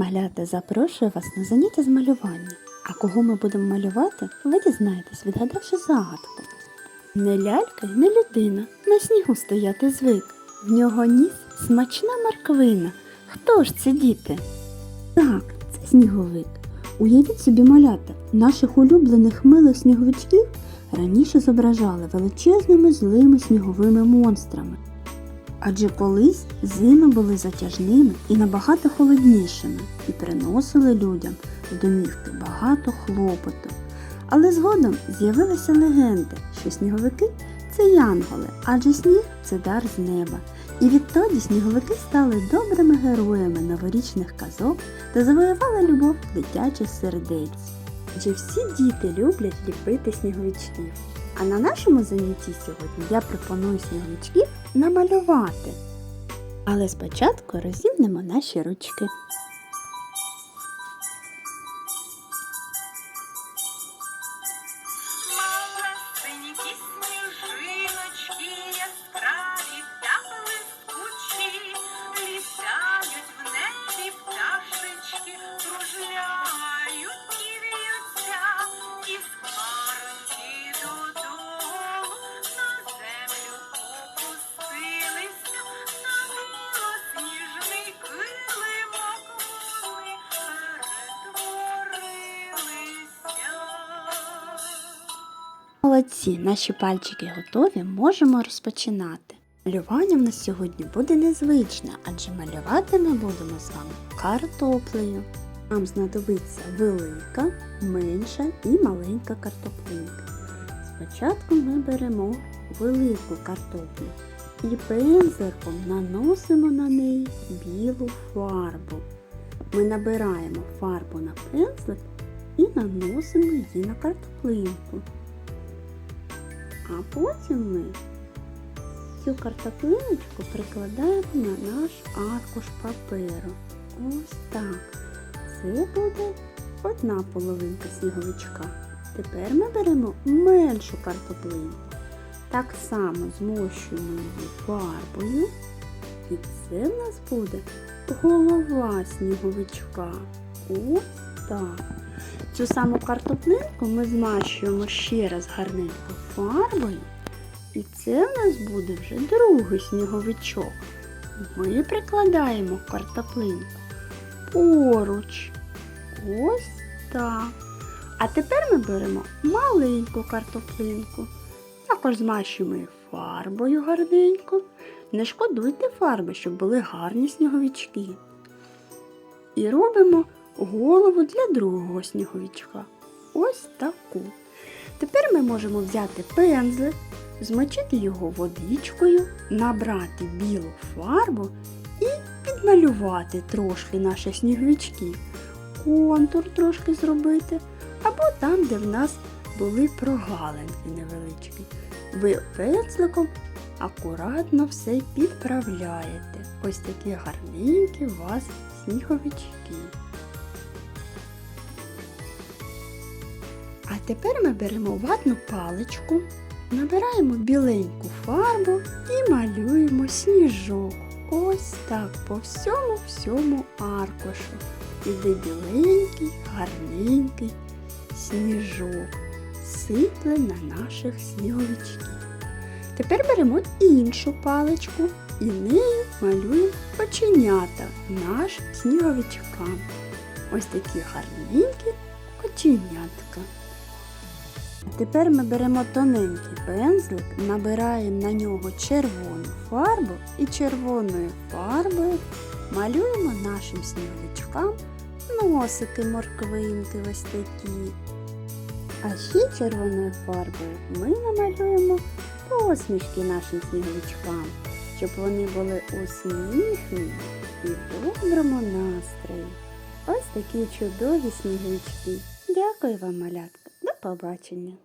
малята, запрошую вас на заняття з малювання. А кого ми будемо малювати, ви дізнаєтесь, відгадавши загадку. Не лялька й не людина, на снігу стояти звик. В нього ніс смачна морквина. Хто ж це діти? Так, це сніговик. Уявіть собі малята, наших улюблених милих сніговичків раніше зображали величезними злими сніговими монстрами. Адже колись зими були затяжними і набагато холоднішими і приносили людям в домівки багато хлопоту. Але згодом з'явилися легенди, що сніговики це янголи, адже сніг це дар з неба. І відтоді сніговики стали добрими героями новорічних казок та завоювали любов дитячих сердець. Адже всі діти люблять ліпити сніговичків. А на нашому занятті сьогодні я пропоную сніговичків намалювати. Але спочатку розімнемо наші ручки. Молодці, наші пальчики готові, можемо розпочинати. Малювання в нас сьогодні буде незвичне, адже малювати ми будемо з вами картоплею. Нам знадобиться велика, менша і маленька картоплинка. Спочатку ми беремо велику картоплю і пензликом наносимо на неї білу фарбу. Ми набираємо фарбу на пензлик і наносимо її на картоплинку. А потім ми цю картоплиночку прикладаємо на наш аркуш паперу. Ось так. Це буде одна половинка сніговичка. Тепер ми беремо меншу картоплинку. Так само змощуємо її фарбою. І це в нас буде голова сніговичка. Ось так. Цю саму картоплинку ми змащуємо ще раз гарненько фарбою. І це в нас буде вже другий сніговичок. Ми прикладаємо картоплинку поруч. Ось так. А тепер ми беремо маленьку картоплинку. Також змащуємо її фарбою гарненько. Не шкодуйте фарби, щоб були гарні сніговички. І робимо голову для другого сніговичка. Ось таку. Тепер ми можемо взяти пензлик, змочити його водичкою, набрати білу фарбу і підмалювати трошки наші сніговички. Контур трошки зробити, або там, де в нас були прогалинки невеличкі. Ви пензликом акуратно все підправляєте. Ось такі гарненькі у вас сніговички. Тепер ми беремо ватну паличку, набираємо біленьку фарбу і малюємо сніжок. Ось так по всьому всьому аркушу. Іде біленький, гарненький сніжок, сипле на наших сніговичків. Тепер беремо іншу паличку і нею малюємо оченята нашим сніговичкам. Ось такі гарненькі оченятка. Тепер ми беремо тоненький пензлик, набираємо на нього червону фарбу і червоною фарбою малюємо нашим сніговичкам носики морквинки ось такі. А ще червоною фарбою ми намалюємо посмішки нашим сніговичкам, щоб вони були усміхнені і в доброму настрої. Ось такі чудові сніговички. Дякую вам, малятка. Побачення!